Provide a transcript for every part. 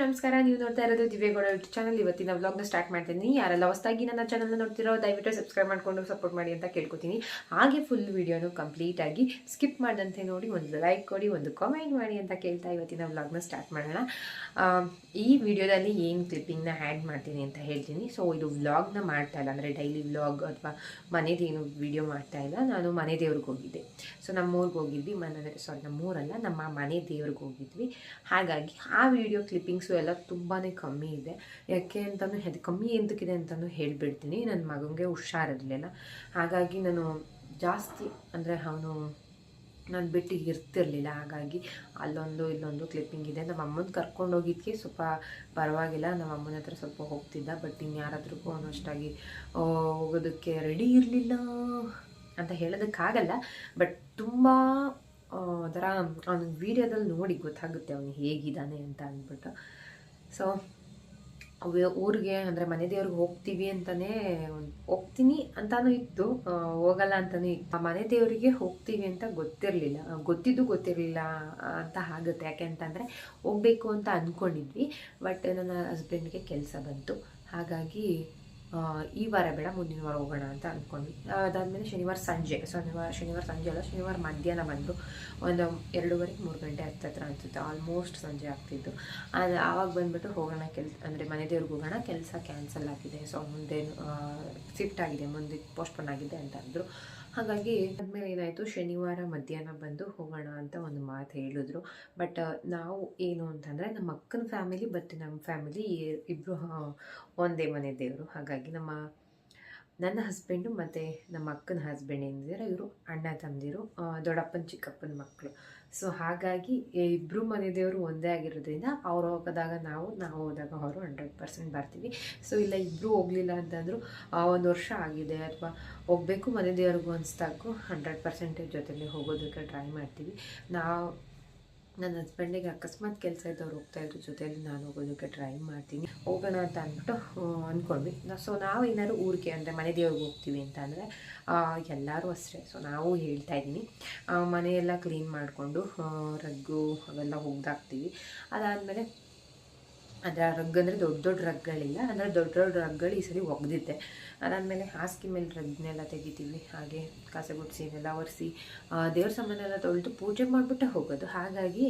ನಮಸ್ಕಾರ, ನೀವು ನೋಡ್ತಾ ಇರೋದು ದಿವ್ಯಗೌಡ ಯೂಟ್ಯೂಬ್ ಚಾನಲ್ ಇವತ್ತಿನ ವ್ಲಾಗ್ನ ಸ್ಟಾರ್ಟ್ ಮಾಡ್ತೀನಿ. ಯಾರೆಲ್ಲ ಹೊಸದಾಗಿ ನನ್ನ ಚಾನಲ್ನ ನೋಡ್ತಿರೋ, ದಯವಿಟ್ಟು ಸಬ್ಸ್ಕ್ರೈಬ್ ಮಾಡ್ಕೊಂಡು ಸಪೋರ್ಟ್ ಮಾಡಿ ಅಂತ ಕೇಳ್ಕೊತೀನಿ. ಹಾಗೆ ಫುಲ್ ವೀಡಿಯೋನು ಕಂಪ್ಲೀಟ್ ಆಗಿ ಸ್ಕಿಪ್ ಮಾಡದಂತೆ ನೋಡಿ, ಒಂದು ಲೈಕ್ ಕೊಡಿ, ಒಂದು ಕಾಮೆಂಟ್ ಮಾಡಿ ಅಂತ ಕೇಳ್ತಾ ಇವತ್ತಿನ ವ್ಲಾಗ್ನ ಸ್ಟಾರ್ಟ್ ಮಾಡೋಣ. ಈ ವಿಡಿಯೋದಲ್ಲಿ ಏನು ಕ್ಲಿಪ್ಪಿಂಗ್ನ ಆ್ಯಡ್ ಮಾಡ್ತೀನಿ ಅಂತ ಹೇಳ್ತೀನಿ. ಸೊ ಇದು ವ್ಲಾಗ್ನ ಮಾಡ್ತಾ ಇಲ್ಲ, ಅಂದರೆ ಡೈಲಿ ವ್ಲಾಗ್ ಅಥವಾ ಮನೆದೇನು ವಿಡಿಯೋ ಮಾಡ್ತಾ ಇಲ್ಲ. ನಾನು ಮನೆ ದೇವ್ರಿಗೆ ಹೋಗಿದ್ದೆ. ಸೊ ನಮ್ಮ ಊರಿಗೆ ಹೋಗಿದ್ವಿ. ಮನೆ ಸಾರಿ ನಮ್ಮ ಊರಲ್ಲ ನಮ್ಮ ಮನೆ ದೇವ್ರಿಗೆ ಹೋಗಿದ್ವಿ. ಹಾಗಾಗಿ ಆ ವಿಡಿಯೋ ಕ್ಲಿಪ್ಪಿಂಗ್ಸು ಎಲ್ಲ ತುಂಬಾ ಕಮ್ಮಿ ಇದೆ. ಯಾಕೆ ಅಂತಲೂ ಅದು ಕಮ್ಮಿ ಎಂತಕ್ಕಿದೆ ಅಂತಲೂ ಹೇಳಿಬಿಡ್ತೀನಿ. ನನ್ನ ಮಗನಿಗೆ ಹುಷಾರಿರಲಿಲ್ಲ. ಹಾಗಾಗಿ ನಾನು ಜಾಸ್ತಿ ಅಂದರೆ ಅವನು ನಾನು ಬಿಟ್ಟು ಇರ್ತಿರ್ಲಿಲ್ಲ. ಹಾಗಾಗಿ ಅಲ್ಲೊಂದು ಇಲ್ಲೊಂದು ಕ್ಲಿಪ್ಪಿಂಗ್ ಇದೆ. ನಮ್ಮ ಅಮ್ಮನ ಕರ್ಕೊಂಡು ಹೋಗಿದ್ದಕ್ಕೆ ಸ್ವಲ್ಪ ಪರವಾಗಿಲ್ಲ. ನಮ್ಮ ಅಮ್ಮನ ಹತ್ರ ಸ್ವಲ್ಪ ಹೋಗ್ತಿದ್ದ. ಬಟ್ ಇನ್ಯಾರಾದ್ರಿಗೂ ಅವನು ಅಷ್ಟಾಗಿ ಹೋಗೋದಕ್ಕೆ ರೆಡಿ ಇರಲಿಲ್ಲ ಅಂತ ಹೇಳೋದಕ್ಕಾಗಲ್ಲ. ಬಟ್ ತುಂಬ ಒಂಥರ ಅವನ ವೀಡಿಯೋದಲ್ಲಿ ನೋಡಿ ಗೊತ್ತಾಗುತ್ತೆ ಅವನು ಹೇಗಿದ್ದಾನೆ ಅಂತ ಅಂದ್ಬಿಟ್ಟು. ಸೊ ಊರಿಗೆ, ಅಂದರೆ ಮನೆ ದೇವ್ರಿಗೆ ಹೋಗ್ತೀವಿ ಅಂತಲೇ ಹೋಗ್ತೀನಿ ಅಂತಾನೂ ಇತ್ತು. ಹೋಗಲ್ಲ ಅಂತಲೂ ಇತ್ತು. ಮನೆ ದೇವರಿಗೆ ಹೋಗ್ತೀವಿ ಅಂತ ಗೊತ್ತಿರಲಿಲ್ಲ. ಗೊತ್ತಿದ್ದು ಗೊತ್ತಿರಲಿಲ್ಲ ಅಂತ ಆಗುತ್ತೆ. ಯಾಕೆ ಅಂತಂದರೆ ಹೋಗಬೇಕು ಅಂತ ಅಂದ್ಕೊಂಡಿದ್ವಿ ಬಟ್ ನನ್ನ ಹಸ್ಬೆಂಡ್ಗೆ ಕೆಲಸ ಬಂತು. ಹಾಗಾಗಿ ಈ ವಾರ ಬೇಡ, ಮುಂದಿನ ವಾರ ಹೋಗೋಣ ಅಂತ ಅಂದ್ಕೊಂಡ್ವಿ ಅದಾದಮೇಲೆ ಶನಿವಾರ ಸಂಜೆ, ಶನಿವಾರ ಶನಿವಾರ ಸಂಜೆ ಅಲ್ಲ, ಶನಿವಾರ ಮಧ್ಯಾಹ್ನ ಬಂದು ಒಂದು ಎರಡೂವರೆ, ಮೂರು ಗಂಟೆ ಹತ್ತತ್ರ ಅನ್ಸುತ್ತೆ. ಆಲ್ಮೋಸ್ಟ್ ಸಂಜೆ ಆಗ್ತಿತ್ತು ಅದು ಆವಾಗ ಬಂದುಬಿಟ್ಟು ಹೋಗೋಣ ಕೆಲಸ ಅಂದರೆ ಮನೆ ದೇವ್ರಿಗೆ ಹೋಗೋಣ, ಕೆಲಸ ಕ್ಯಾನ್ಸಲ್ ಆಗಿದೆ. ಸೊ ಮುಂದೆ ಶಿಫ್ಟ್ ಆಗಿದೆ, ಮುಂದೆ ಪೋಸ್ಟ್ಪೋನ್ ಆಗಿದೆ ಅಂತ ಅಂದರು. ಹಾಗಾಗಿ ಆದಮೇಲೆ ಏನಾಯಿತು ಶನಿವಾರ ಮಧ್ಯಾಹ್ನ ಬಂದು ಹೋಗೋಣ ಅಂತ ಒಂದು ಮಾತು ಹೇಳಿದ್ರು. ಬಟ್ ನಾವು ಏನು ಅಂತಂದರೆ ನಮ್ಮ ಅಕ್ಕನ ಫ್ಯಾಮಿಲಿ ಬಟ್ ನಮ್ಮ ಫ್ಯಾಮಿಲಿ ಇಬ್ಬರು ಒಂದೇ ಮನೆ ದೇವರು. ಹಾಗಾಗಿ ನಮ್ಮ, ನನ್ನ ಹಸ್ಬೆಂಡು ಮತ್ತು ನಮ್ಮ ಅಕ್ಕನ ಹಸ್ಬೆಂಡ್ ಏನಿದ್ದಾರೆ ಇವರು ಅಣ್ಣ, ತಂದಿರು ದೊಡ್ಡಪ್ಪನ, ಚಿಕ್ಕಪ್ಪನ ಮಕ್ಕಳು ಸೊ ಹಾಗಾಗಿ ಇಬ್ಬರು ಮನೆ ದೇವರು ಒಂದೇ ಆಗಿರೋದ್ರಿಂದ ಅವ್ರು ಹೋಗೋದಾಗ ನಾವು ನಾವು ಹೋದಾಗ ಅವರು ಹಂಡ್ರೆಡ್ ಪರ್ಸೆಂಟ್ ಬರ್ತೀವಿ. ಸೊ ಇಲ್ಲ ಇಬ್ಬರು ಹೋಗಲಿಲ್ಲ ಅಂತಂದರೂ ಒಂದು ವರ್ಷ ಆಗಿದೆ ಅಥವಾ ಹೋಗಬೇಕು ಮನೆ ದೇವ್ರಿಗೂ ಅನಿಸ್ದಾಕು ಹಂಡ್ರೆಡ್ ಪರ್ಸೆಂಟೇಜ್ ಜೊತೆಲಿ ಹೋಗೋದಕ್ಕೆ ಟ್ರೈ ಮಾಡ್ತೀವಿ. ನಾವು ನನ್ನ ಹಸ್ಬೆಂಡಿಗೆ ಅಕಸ್ಮಾತ್ ಕೆಲಸ ಇದ್ದವ್ರು ಹೋಗ್ತಾ ಇದ್ರ ಜೊತೆಯಲ್ಲಿ ನಾನು ಹೋಗೋದಕ್ಕೆ ಟ್ರೈ ಮಾಡ್ತೀನಿ. ಹೋಗೋಣ ಅಂತ ಅಂದ್ಬಿಟ್ಟು ಅಂದ್ಕೊಂಡ್ವಿ ಸೊ ನಾವು ಏನಾದ್ರು ಊರಿಗೆ ಅಂದರೆ ಮನೆ ದೇವ್ರಿಗೆ ಹೋಗ್ತೀವಿ ಅಂತ ಅಂದರೆ ಎಲ್ಲರೂ ಅಷ್ಟೇ. ಸೊ ನಾವು ಹೇಳ್ತಾ ಇದ್ದೀನಿ. ಮನೆಯೆಲ್ಲ ಕ್ಲೀನ್ ಮಾಡಿಕೊಂಡು ರಗ್ಗು ಅವೆಲ್ಲ ಹೋಗ್ದಾಕ್ತೀವಿ ಅದಾದಮೇಲೆ ಅದರ ರಗ್ ಅಂದರೆ ದೊಡ್ಡ ದೊಡ್ಡ ರಗ್ಗಳಿಲ್ಲ ಅಂದರೆ ದೊಡ್ಡ ದೊಡ್ಡ ರಗ್ಗಳು ಈ ಸರಿ ಒಗ್ದಿದ್ದೆ. ಅದಾದಮೇಲೆ ಹಾಸಿಗೆ ಮೇಲೆ ರಗ್ನೆಲ್ಲ ತೆಗಿತೀವಿ. ಹಾಗೆ ಕಾಸೆ ಗುಡ್ಸಿನೆಲ್ಲ ನೆಲ ಒರೆಸಿ ದೇವ್ರ ಸಾಮಾನೆಲ್ಲ ತೊಳೆದು ಪೂಜೆ ಮಾಡಿಬಿಟ್ಟೆ ಹೋಗೋದು. ಹಾಗಾಗಿ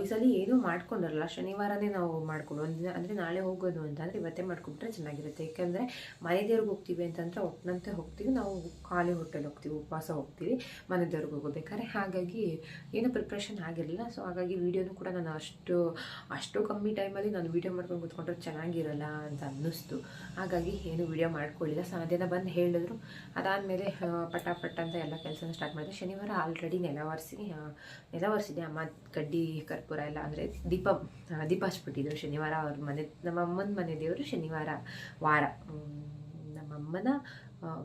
ಈ ಸಲ ಏನೂ ಮಾಡ್ಕೊಂಡಿರಲ್ಲ, ಶನಿವಾರನೇ ನಾವು ಮಾಡ್ಕೊಂಡು ಒಂದಿನ ಅಂದರೆ ನಾಳೆ ಹೋಗೋದು ಅಂತ ಅಂದರೆ ಇವತ್ತೇ ಮಾಡ್ಕೊಂಡ್ರೆ ಚೆನ್ನಾಗಿರುತ್ತೆ. ಯಾಕೆಂದರೆ ಮನೆ ದೇವ್ರಿಗೆ ಹೋಗ್ತೀವಿ ಅಂತಂದರೆ ಒಟ್ಟಿನಂತೆ ಹೋಗ್ತೀವಿ. ನಾವು ಖಾಲಿ ಹೋಟೆಲ್ ಹೋಗ್ತೀವಿ, ಉಪವಾಸ ಹೋಗ್ತೀವಿ, ಮನೆ ದೇವ್ರಿಗೆ ಹೋಗಬೇಕಾದ್ರೆ. ಹಾಗಾಗಿ ಏನು ಪ್ರಿಪ್ರೇಷನ್ ಆಗಿರಲಿಲ್ಲ. ಸೊ ಹಾಗಾಗಿ ವೀಡಿಯೋನು ಕೂಡ ನಾನು ಅಷ್ಟು ಅಷ್ಟು ಕಮ್ಮಿ ಟೈಮಲ್ಲಿ ನಾನು ವೀಡಿಯೋ ಮಾಡ್ಕೊಂಡು ಕೂತ್ಕೊಂಡ್ರೆ ಚೆನ್ನಾಗಿರಲ್ಲ ಅಂತ ಅನ್ನಿಸ್ತು. ಹಾಗಾಗಿ ಏನು ವೀಡಿಯೋ ಮಾಡ್ಕೊಳ್ಳಿಲ್ಲ. ಸೊ ಮಧ್ಯಾಹ್ನ ಬಂದು ಹೇಳಿದ್ರು. ಅದಾದಮೇಲೆ ಪಟ ಪಟ ಅಂತ ಎಲ್ಲ ಕೆಲಸನ ಸ್ಟಾರ್ಟ್ ಮಾಡಿದೆ. ಶನಿವಾರ ಆಲ್ರೆಡಿ ನೆಲ ಒರೆಸಿ ನೆಲ ಒರೆಸಿದೆ. ಅಮ್ಮ ಕಡ್ಡಿ ಕರ್ಪೂರ ಎಲ್ಲ ಅಂದರೆ ದೀಪ ದೀಪ ಹಚ್ಬಿಟ್ಟಿದ್ರು ಶನಿವಾರ ಅವ್ರ ಮನೆ, ನಮ್ಮ ಅಮ್ಮನ ಮನೆ ದೇವರು ಶನಿವಾರ ವಾರ. ನಮ್ಮಮ್ಮನ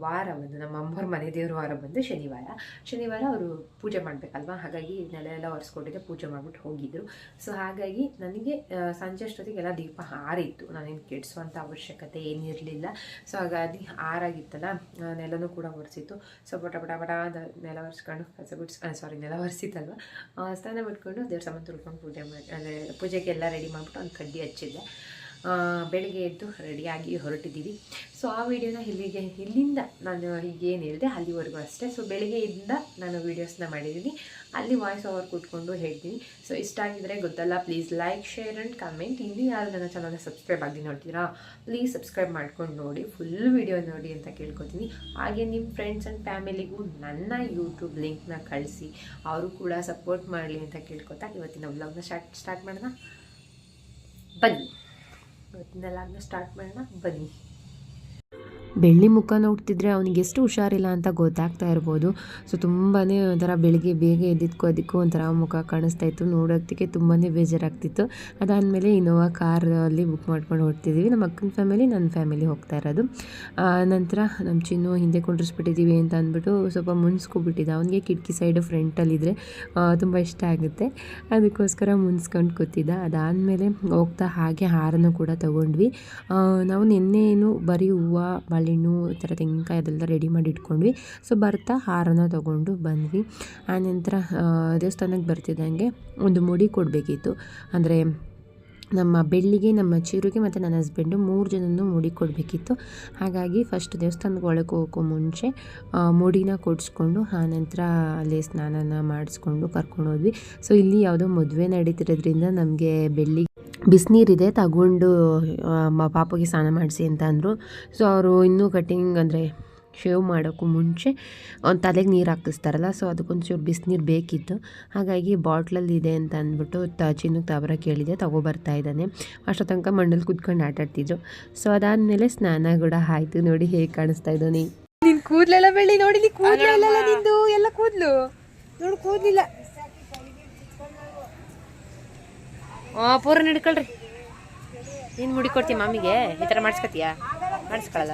ವಾರ ಬಂದು, ನಮ್ಮ ಅಮ್ಮವ್ರ ಮನೆ ದೇವ್ರ ವಾರ ಬಂದು ಶನಿವಾರ. ಶನಿವಾರ ಅವರು ಪೂಜೆ ಮಾಡಬೇಕಲ್ವಾ? ಹಾಗಾಗಿ ನೆಲ ಎಲ್ಲ ಒರೆಸ್ಕೊಟ್ಟಿದ್ದೆ ಪೂಜೆ ಮಾಡಿಬಿಟ್ಟು ಹೋಗಿದ್ರು. ಸೊ ಹಾಗಾಗಿ ನನಗೆ ಸಂಜೆ ಅಷ್ಟೊತ್ತಿಗೆಲ್ಲ ದೀಪ ಆರಿತ್ತು ನಾನೇನು ಕೆಡಿಸುವಂಥ ಅವಶ್ಯಕತೆ ಏನಿರಲಿಲ್ಲ. ಸೊ ಹಾಗಾಗಿ ಆರಾಗಿತ್ತಲ್ಲ ನೆಲನೂ ಕೂಡ ಒರೆಸಿತ್ತು. ಸೊ ಪಟ ಪಟ ಪಟ ನೆಲ ಒರೆಸ್ಕೊಂಡು ಕಸ ಬಿಡ್ಸ್ ಸಾರಿ ನೆಲ ಒರೆಸಿತ್ತಲ್ವ? ಸ್ನಾನ ಬಿಟ್ಕೊಂಡು ದೇವ್ರ ಸಾಮಾನು ತುಳ್ಕೊಂಡು ಪೂಜೆ ಮಾಡಿ, ಅಂದರೆ ಪೂಜೆಗೆ ಎಲ್ಲ ರೆಡಿ ಮಾಡಿಬಿಟ್ಟು ಒಂದು ಕಡ್ಡಿ ಹಚ್ಚಿದ್ದೆ. ಬೆಳಿಗ್ಗೆ ಎದ್ದು ರೆಡಿಯಾಗಿ ಹೊರಟಿದ್ದೀವಿ. ಸೊ ಆ ವಿಡಿಯೋನ ಇಲ್ಲಿಗೆ, ಇಲ್ಲಿಂದ ನಾನು ಈಗೇನು ಹೇಳಿದೆ, ಅಲ್ಲಿವರೆಗೂ ಅಷ್ಟೇ. ಸೊ ಬೆಳಿಗ್ಗೆಯಿಂದ ನಾನು ವೀಡಿಯೋಸ್ನ ಮಾಡಿದ್ದೀನಿ. ಅಲ್ಲಿ ವಾಯ್ಸ್ ಓವರ್ ಕೂತ್ಕೊಂಡು ಹೇಳ್ತೀನಿ. ಸೊ ಇಷ್ಟ ಆಗಿದ್ರೆ ಗೊತ್ತಲ್ಲ please like share and comment ಇನ್ನೂ ಯಾರು ನನ್ನ ಚಾನಲ್ನ ಸಬ್ಸ್ಕ್ರೈಬ್ ಆಗಿ ನೋಡ್ತೀರಾ ಪ್ಲೀಸ್ ಸಬ್ಸ್ಕ್ರೈಬ್ ಮಾಡ್ಕೊಂಡು ನೋಡಿ. ಫುಲ್ ವಿಡಿಯೋ ನೋಡಿ ಅಂತ ಕೇಳ್ಕೊತೀನಿ. ಹಾಗೆ ನಿಮ್ಮ ಫ್ರೆಂಡ್ಸ್ ಆ್ಯಂಡ್ ಫ್ಯಾಮಿಲಿಗೂ ನನ್ನ ಯೂಟ್ಯೂಬ್ ಲಿಂಕ್ನ ಕಳಿಸಿ. ಅವರು ಕೂಡ ಸಪೋರ್ಟ್ ಮಾಡಲಿ ಅಂತ ಕೇಳ್ಕೊತಾ ಇವತ್ತಿನ ವ್ಲಾಗ್ನ ಸ್ಟಾರ್ಟ್ ಸ್ಟಾರ್ಟ್ ಮಾಡೋಣ. ಬನ್ನಿ. ಇವತ್ತಿನ ವ್ಲಾಗ್ನ ಸ್ಟಾರ್ಟ್ ಮಾಡೋಣ ಬನ್ನಿ ಬೆಳ್ಳಿ ಮುಖ ನೋಡ್ತಿದ್ರೆ ಅವನಿಗೆ ಎಷ್ಟು ಹುಷಾರಿಲ್ಲ ಅಂತ ಗೊತ್ತಾಗ್ತಾ ಇರ್ಬೋದು. ಸೊ ತುಂಬಾ ಒಂಥರ ಬೆಳಿಗ್ಗೆ ಬೇಗ ಎದ್ದಿದ್ಕೋ ಅದಕ್ಕೂ ಒಂಥರ ಮುಖ ಕಾಣಿಸ್ತಾ ಇತ್ತು. ನೋಡೋದಕ್ಕೆ ತುಂಬಾ ಬೇಜಾರಾಗ್ತಿತ್ತು. ಅದಾದಮೇಲೆ ಇನೋವಾ ಕಾರಲ್ಲಿ ಬುಕ್ ಮಾಡ್ಕೊಂಡು ಹೋಗ್ತಿದ್ದೀವಿ ನಮ್ಮ ಅಕ್ಕನ ಫ್ಯಾಮಿಲಿ ನನ್ನ ಫ್ಯಾಮಿಲಿ ಹೋಗ್ತಾ ಇರೋದು. ನಂತರ ನಮ್ಮ ಚಿನ್ನು ಹಿಂದೆ ಕುಂಡ್ರಿಸ್ಬಿಟ್ಟಿದ್ದೀವಿ ಅಂತ ಅಂದ್ಬಿಟ್ಟು ಸ್ವಲ್ಪ ಮುನ್ಸ್ಕೊಬಿಟ್ಟಿದ್ದ ಅವನಿಗೆ ಕಿಟಕಿ ಸೈಡು ಫ್ರಂಟಲ್ಲಿದ್ದರೆ ತುಂಬ ಇಷ್ಟ ಆಗುತ್ತೆ. ಅದಕ್ಕೋಸ್ಕರ ಮುನ್ಸ್ಕೊಂಡು ಕೂತಿದ್ದ. ಅದಾದಮೇಲೆ ಹೋಗ್ತಾ ಹಾಗೆ ಹಾರನ್ನು ಕೂಡ ತೊಗೊಂಡ್ವಿ. ನಾವು ನಿನ್ನೆ ಏನು ಬರೀ ಹೂವು ಬಾಳೆಹಣ್ಣು ಈ ಥರ ತೆಂಗಿನಕಾಯಿ ಅದೆಲ್ಲ ರೆಡಿ ಮಾಡಿ ಇಟ್ಕೊಂಡ್ವಿ. ಸೊ ಬರ್ತಾ ಹಾರನ ತೊಗೊಂಡು ಬಂದ್ವಿ. ಆನಂತರ ದೇವಸ್ಥಾನಕ್ಕೆ ಬರ್ತಿದ್ದಂಗೆ ಒಂದು ಮುಡಿ ಕೊಡಬೇಕಿತ್ತು. ಅಂದರೆ ನಮ್ಮ ಬೆಳ್ಳಿಗೆ, ನಮ್ಮ ಚಿರುಗೆ ಮತ್ತು ನನ್ನ ಹಸ್ಬೆಂಡು ಮೂರು ಜನನೂ ಮುಡಿ ಕೊಡಬೇಕಿತ್ತು ಹಾಗಾಗಿ ಫಸ್ಟ್ ದೇವಸ್ಥಾನದ ಒಳಗೆ ಹೋಗೋ ಮುಂಚೆ ಮೂಡಿನ ಕೊಡಿಸ್ಕೊಂಡು ಆನಂತರ ಅಲ್ಲಿ ಸ್ನಾನನ ಮಾಡಿಸ್ಕೊಂಡು ಕರ್ಕೊಂಡು ಹೋದ್ವಿ. ಸೊ ಇಲ್ಲಿ ಯಾವುದೋ ಮದುವೆ ನಡೀತಿರೋದ್ರಿಂದ ನಮಗೆ ಬೆಳ್ಳಿ ಬಿಸಿನೀರಿದೆ ತಗೊಂಡು ಪಾಪಗೆ ಸ್ನಾನ ಮಾಡಿಸಿ ಅಂತ ಅಂದರು. ಸೊ ಅವರು ಇನ್ನೂ ಕಟ್ಟಿಂಗ್ ಅಂದರೆ ಶೇವ್ ಮಾಡೋಕ್ಕೂ ಮುಂಚೆ ಒಂದು ತಲೆಗೆ ನೀರು ಹಾಕಿಸ್ತಾರಲ್ಲ ಸೊ ಅದಕ್ಕೊಂಚೂರು ಬಿಸಿನೀರು ಬೇಕಿತ್ತು. ಹಾಗಾಗಿ ಬಾಟ್ಲಲ್ಲಿ ಇದೆ ಅಂತ ಅಂದ್ಬಿಟ್ಟು ತ ಚಿನ್ನಕ್ಕೆ ತಾವರ ಕೇಳಿದೆ ತಗೊಬರ್ತಾ ಇದ್ದಾನೆ. ಅಷ್ಟೋ ತನಕ ಮಣ್ಣಲ್ಲಿ ಕುತ್ಕೊಂಡು ಆಟಾಡ್ತಿದ್ರು. ಸೊ ಅದಾದಮೇಲೆ ಸ್ನಾನ ಕೂಡ ಆಯಿತು. ನೋಡಿ ಹೇಗೆ ಕಾಣಿಸ್ತಾ ಇದ್ದಾನೆ ನಿನ್. ಕೂದಲೆಲ್ಲ ಬೆಳ್ಳಿ ನೋಡಿ ನೀ ಕೂದ್ಲೆಲ್ಲ ನಿಂದು ಎಲ್ಲ ಕೂದ್ಲು. ನೋಡು ಕೂದ್ಲಿಲ್ಲ. ಹಾಂ ಪೂರ ನಡ್ಕೊಳ್ರಿ ನೀನು ಮುಡಿ ಕೊಡ್ತೀಯ ಮಾಮಿಗೆ. ಈ ಥರ ಮಾಡಿಸ್ಕೊತೀಯಾ? ಮಾಡಿಸ್ಕೊಳಲ್ಲ.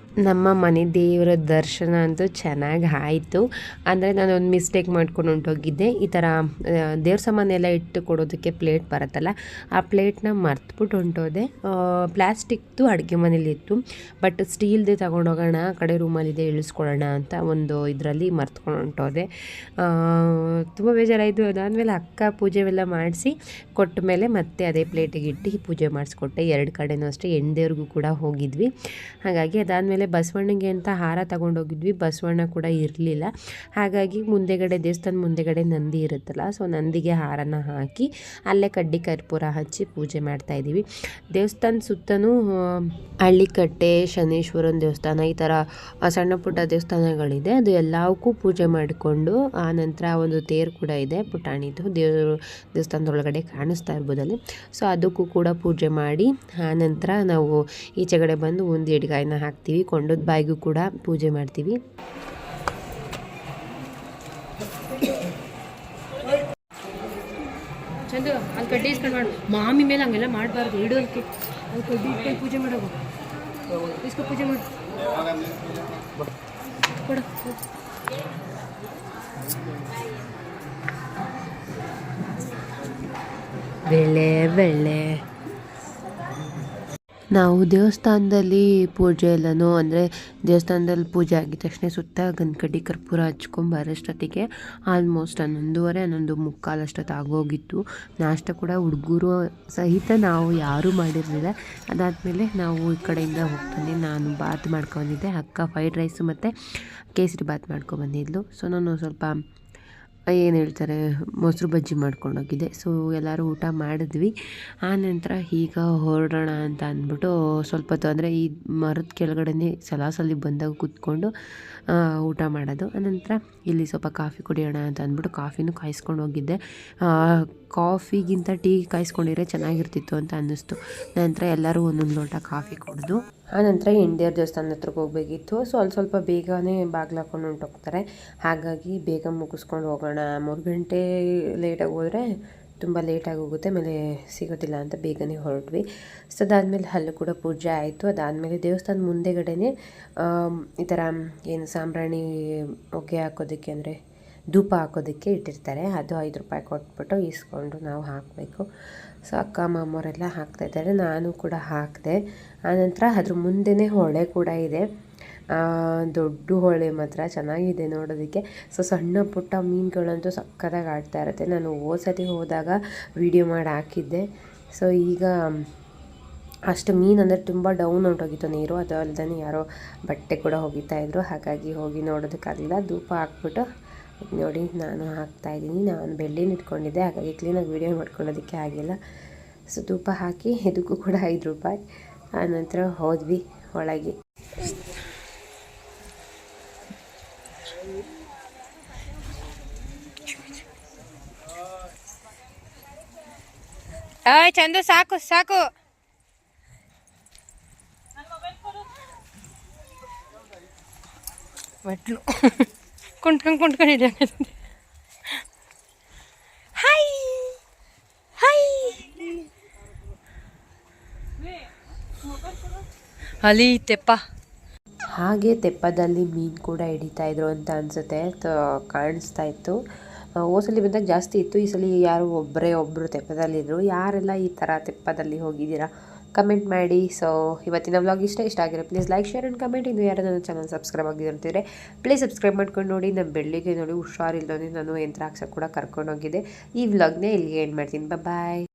ಮನೆ ದೇವರ ದರ್ಶನ ಅಂತೂ ಚೆನ್ನಾಗಿ ಆಯಿತು. ಅಂದರೆ ನಾನು ಒಂದು ಮಿಸ್ಟೇಕ್ ಮಾಡ್ಕೊಂಡು ಹೊಂಟೋಗಿದ್ದೆ ಈ ಥರ ದೇವ್ರ ಸಾಮಾನೆಲ್ಲ ಇಟ್ಟು ಕೊಡೋದಕ್ಕೆ ಪ್ಲೇಟ್ ಬರುತ್ತಲ್ಲ, ಆ ಪ್ಲೇಟ್ನ ಮರ್ತ್ಬಿಟ್ಟು ಹೊಂಟೋದೆ ಪ್ಲಾಸ್ಟಿಕ್ದು ಅಡುಗೆ ಮನೇಲಿತ್ತು ಬಟ್ ಸ್ಟೀಲ್ದೇ ತಗೊಂಡೋಗೋಣ, ಆ ಕಡೆ ರೂಮಲ್ಲಿದೆ ಇಳಿಸ್ಕೊಳ್ಳೋಣ ಅಂತ ಒಂದು ಇದರಲ್ಲಿ ಮರ್ತ್ಕೊಂಡು ಹೊಂಟೋದೆ ತುಂಬ ಬೇಜಾರಾಯಿತು. ಅದಾದಮೇಲೆ ಅಕ್ಕ ಪೂಜೆವೆಲ್ಲ ಮಾಡಿಸಿ, ಕೊಟ್ಟ ಮೇಲೆ ಮತ್ತೆ ಅದೇ ಪ್ಲೇಟಿಗೆ ಇಟ್ಟು ಪೂಜೆ ಮಾಡಿಸ್ಕೊಟ್ಟೆ. ಎರಡು ಕಡೆನೂ ಅಷ್ಟೇ ಎಣ್ದೇವ್ರಿಗೂ ಕೂಡ ಹೋಗಿದ್ವಿ. ಹಾಗಾಗಿ ಅದಾದಮೇಲೆ ಬಸವಣ್ಣಗೆ ಅಂತ ಹಾರ ತಗೊಂಡೋಗಿದ್ವಿ. ಬಸವಣ್ಣ ಕೂಡ ಇರಲಿಲ್ಲ. ಹಾಗಾಗಿ ಮುಂದೆಗಡೆ ದೇವಸ್ಥಾನ ಮುಂದೆಗಡೆ ನಂದಿ ಇರುತ್ತಲ್ಲ ಸೊ ನಂದಿಗೆ ಹಾರನ ಹಾಕಿ ಅಲ್ಲೇ ಕಡ್ಡಿ ಕರ್ಪೂರ ಹಚ್ಚಿ ಪೂಜೆ ಮಾಡ್ತಾ ಇದ್ದೀವಿ. ದೇವಸ್ಥಾನ ಸುತ್ತಲೂ ಹಳ್ಳಿಕಟ್ಟೆ, ಶನೀಶ್ವರನ ದೇವಸ್ಥಾನ ಈ ಥರ ಸಣ್ಣ ಪುಟ್ಟ ದೇವಸ್ಥಾನಗಳಿದೆ. ಅದು ಎಲ್ಲವಕ್ಕೂ ಪೂಜೆ ಮಾಡಿಕೊಂಡು, ಆ ನಂತರ ಒಂದು ತೇರು ಕೂಡ ಇದೆ. ಪುಟಾಣಿದು ದೇವರು ದೇವಸ್ಥಾನದೊಳಗಡೆ ಕಾಣಿಸ್ತಾ ಇರ್ಬೋದಲ್ಲಿ. ಸೊ ಅದಕ್ಕೂ ಕೂಡ ಪೂಜೆ ಮಾಡಿ, ಆ ನಂತರ ನಾವು ಈಚೆಗಡೆ ಬಂದು ಒಂದು ಎಡ್ಗಾಯನ್ನ ಹಾಕ್ತೀವಿ. ಕೊಂಡದ ಬಾಯಿಗೂ ಕೂಡ ಪೂಜೆ ಮಾಡ್ತೀವಿ. ಚಂದ ಅಲ್ಲಿ ಕಡ್ಡಿ ಇಸ್ಕೊಂಡು ಮಾಡು. ಮಾಮಿ ಮೇಲೆ ಹಂಗೆಲ್ಲ ಮಾಡಬಾರ್ದು ಹಿಡೋದಕ್ಕೆ ಅಲ್ಲಿ ಕಡ್ಡಿ ಇಟ್ಕೊಂಡು ಪೂಜೆ ಮಾಡೋದು ಇಸ್ಕೊ ಪೂಜೆ ಮಾಡು. ಕೊಡು ಬೆಳೆ ಬೆಳ್ಳೆ ನಾವು ದೇವಸ್ಥಾನದಲ್ಲಿ ಪೂಜೆ ಎಲ್ಲನೂ ಅಂದರೆ ದೇವಸ್ಥಾನದಲ್ಲಿ ಪೂಜೆ ಆಗಿದ ತಕ್ಷಣ ಸುತ್ತ ಗನ್ಕಡಿ ಕರ್ಪೂರ ಹಚ್ಕೊಂಬರೋಷ್ಟೊತ್ತಿಗೆ ಆಲ್ಮೋಸ್ಟ್ ಹನ್ನೊಂದುವರೆ, ಹನ್ನೊಂದು ಮುಕ್ಕಾಲು ಅಷ್ಟೊತ್ತು ಆಗೋಗಿತ್ತು. ನಾಷ್ಟ ಕೂಡ ಹುಡುಗರು ಸಹಿತ ನಾವು ಯಾರೂ ಮಾಡಿರಲಿಲ್ಲ. ಅದಾದಮೇಲೆ ನಾವು ಈ ಕಡೆಯಿಂದ ಹೋಗ್ತಾನೆ ನಾನು ಬಾತ್ ಮಾಡ್ಕೊಂಡಿದ್ದೆ ಅಕ್ಕ ಫ್ರೈಡ್ ರೈಸು ಮತ್ತು ಕೇಸರಿ ಬಾತ್ ಮಾಡ್ಕೊಬಂದಿದ್ಲು ಸೊ ನಾನು ಸ್ವಲ್ಪ ಏನು ಹೇಳ್ತಾರೆ, ಮೊಸರು ಬಜ್ಜಿ ಮಾಡ್ಕೊಂಡೋಗಿದ್ದೆ ಸೊ ಎಲ್ಲರೂ ಊಟ ಮಾಡಿದ್ವಿ. ಆನಂತರ ಈಗ ಹೊರಡೋಣ ಅಂತ ಅಂದ್ಬಿಟ್ಟು ಸ್ವಲ್ಪ ಹೊತ್ತು ಅಂದರೆ ಈ ಮರದ ಕೆಳಗಡೆ ಸಲಾಸಲ್ಲಿ ಬಂದಾಗ ಕೂತ್ಕೊಂಡು ಊಟ ಮಾಡೋದು. ಆನಂತರ ಇಲ್ಲಿ ಸ್ವಲ್ಪ ಕಾಫಿ ಕುಡಿಯೋಣ ಅಂತ ಅಂದ್ಬಿಟ್ಟು ಕಾಫಿನೂ ಕಾಯಿಸ್ಕೊಂಡು ಹೋಗಿದ್ದೆ. ಕಾಫಿಗಿಂತ ಟೀ ಕಾಯಿಸ್ಕೊಂಡಿದ್ರೆ ಚೆನ್ನಾಗಿರ್ತಿತ್ತು ಅಂತ ಅನ್ನಿಸ್ತು. ನಂತರ ಎಲ್ಲರೂ ಒಂದೊಂದು ಲೋಟ ಕಾಫಿ ಕುಡಿದು ಆನಂತರ ಇಂಡಿಯರ್ ದೇವಸ್ಥಾನದ ಹತ್ರಕ್ಕೆ ಹೋಗಬೇಕಿತ್ತು. ಸೊ ಅಲ್ಲಿ ಸ್ವಲ್ಪ ಬೇಗನೆ ಬಾಗಿಲು ಹಾಕೊಂಡು ಹೊಂಟೋಗ್ತಾರೆ. ಹಾಗಾಗಿ ಬೇಗ ಮುಗಿಸ್ಕೊಂಡು ಹೋಗೋಣ. ಮೂರು ಗಂಟೆ ಲೇಟಾಗಿ ಹೋದರೆ ತುಂಬ ಲೇಟಾಗಿ ಹೋಗುತ್ತೆ. ಆಮೇಲೆ ಸಿಗೋದಿಲ್ಲ ಅಂತ ಬೇಗನೆ ಹೊರಟ್ವಿ. ಸೊ ಅದಾದಮೇಲೆ ಅಲ್ಲೂ ಕೂಡ ಪೂಜೆ ಆಯಿತು. ಅದಾದಮೇಲೆ ದೇವಸ್ಥಾನ ಮುಂದೆಗಡೆನೆ ಈ ಥರ ಏನು ಸಾಂಬ್ರಾಣಿ ಹೊಗೆ ಹಾಕೋದಕ್ಕೆ ಅಂದರೆ ಧೂಪ ಹಾಕೋದಕ್ಕೆ ಇಟ್ಟಿರ್ತಾರೆ. ಅದು ಐದು ರೂಪಾಯಿ ಕೊಟ್ಬಿಟ್ಟು ಈಸ್ಕೊಂಡು ನಾವು ಹಾಕಬೇಕು. ಸೊ ಅಕ್ಕ ಮಾಮವರೆಲ್ಲ ಹಾಕ್ತಾಯಿದ್ದಾರೆ ನಾನು ಕೂಡ ಹಾಕಿದೆ. ಆನಂತರ ಅದ್ರ ಮುಂದೆನೇ ಹೊಳೆ ಕೂಡ ಇದೆ. ದೊಡ್ಡ ಹೊಳೆ ಮಾತ್ರ ಚೆನ್ನಾಗಿದೆ ನೋಡೋದಕ್ಕೆ. ಸೊ ಸಣ್ಣ ಪುಟ್ಟ ಮೀನುಗಳಂತೂ ಸಕ್ಕತ್ತಾಗಿ ಆಡ್ತಾ ಇರುತ್ತೆ. ನಾನು ಹೋದ ಸತಿ ಹೋದಾಗ ವೀಡಿಯೋ ಮಾಡಿ ಹಾಕಿದ್ದೆ. ಸೊ ಈಗ ಅಷ್ಟು ಮೀನು ಅಂದರೆ ತುಂಬ ಡೌನ್ ಹೊಂಟೋಗಿತ್ತು ನೀರು ಅದು ಅಲ್ಲದೆ ಯಾರೋ ಬಟ್ಟೆ ಕೂಡ ಹೋಗಿತಾ ಇದ್ರು. ಹಾಗಾಗಿ ಹೋಗಿ ನೋಡೋದಕ್ಕಾಗಲಿಲ್ಲ. ಧೂಪ ಹಾಕ್ಬಿಟ್ಟು ನೋಡಿ ನಾನು ಹಾಕ್ತಾ ಇದ್ದೀನಿ. ನಾನು ಬೆಳ್ಳಿನ ಇಟ್ಕೊಂಡಿದ್ದೆ ಹಾಗಾಗಿ ಕ್ಲೀನಾಗಿ ವೀಡಿಯೋ ಮಾಡ್ಕೊಳ್ಳೋದಕ್ಕೆ ಆಗಿಲ್ಲ. ಸೊ ತುಪ್ಪ ಹಾಕಿ ಇದಕ್ಕೂ ಕೂಡ ಐದು ರೂಪಾಯಿ. ಆನಂತರ ಹೋದ್ವಿ ಒಳಗೆ. ಚಂದು ಚಂದ ಸಾಕು ಸಾಕು. ಮೆಟ್ಲು. ಕುಂಟ್ಕೊಂಡು ಕುಂಟ್ಕೊಂಡಿದ್ದೆ ಹಾಯ್ ಹಾಯ್ ಅಲ್ಲಿ ತೆಪ್ಪ. ಹಾಗೆ ತೆಪ್ಪದಲ್ಲಿ ಮೀನು ಕೂಡ ಹಿಡಿತಾ ಇದ್ರು ಅಂತ ಅನಿಸುತ್ತೆ. ಕಾಣಿಸ್ತಾ ಇತ್ತು. ಓಸಲಿ ಬಂದಾಗ ಜಾಸ್ತಿ ಇತ್ತು. ಈ ಸಲ ಯಾರು ಒಬ್ಬರೇ ಒಬ್ಬರು ತೆಪ್ಪದಲ್ಲಿದ್ದರು ಯಾರೆಲ್ಲ ಈ ಥರ ತೆಪ್ಪದಲ್ಲಿ ಹೋಗಿದ್ದೀರಾ? ಕಮೆಂಟ್ ಮಾಡಿ. ಸೊ ಇವತ್ತಿನ ವ್ಲಾಗ್ ಇಷ್ಟ ಇಷ್ಟ ಆಗಿರೋ please like share and comment ಇನ್ನು ಯಾರು ನನ್ನ ಚಾನಲ್ ಸಬ್ಸ್ಕ್ರೈಬ್ ಆಗಿದೆ ಪ್ಲೀಸ್ ಸಬ್ಸ್ಕ್ರೈಬ್ ಮಾಡ್ಕೊಂಡು ನೋಡಿ. ನಮ್ಮ ಬೆಳ್ಳಿಗೆ ನೋಡಿ ಹುಷಾರಿಲ್ಲದೆ ನಾನು ಯಂತ್ರ ಹಾಕ್ಸೋಕೆ ಕೂಡ ಕರ್ಕೊಂಡೋಗಿದ್ದೆ. ಈ ವ್ಲಾಗ್ನೇ ಇಲ್ಲಿಗೆ ಎಂಡ್ ಮಾಡ್ತೀನಿ. ಬಾಯ್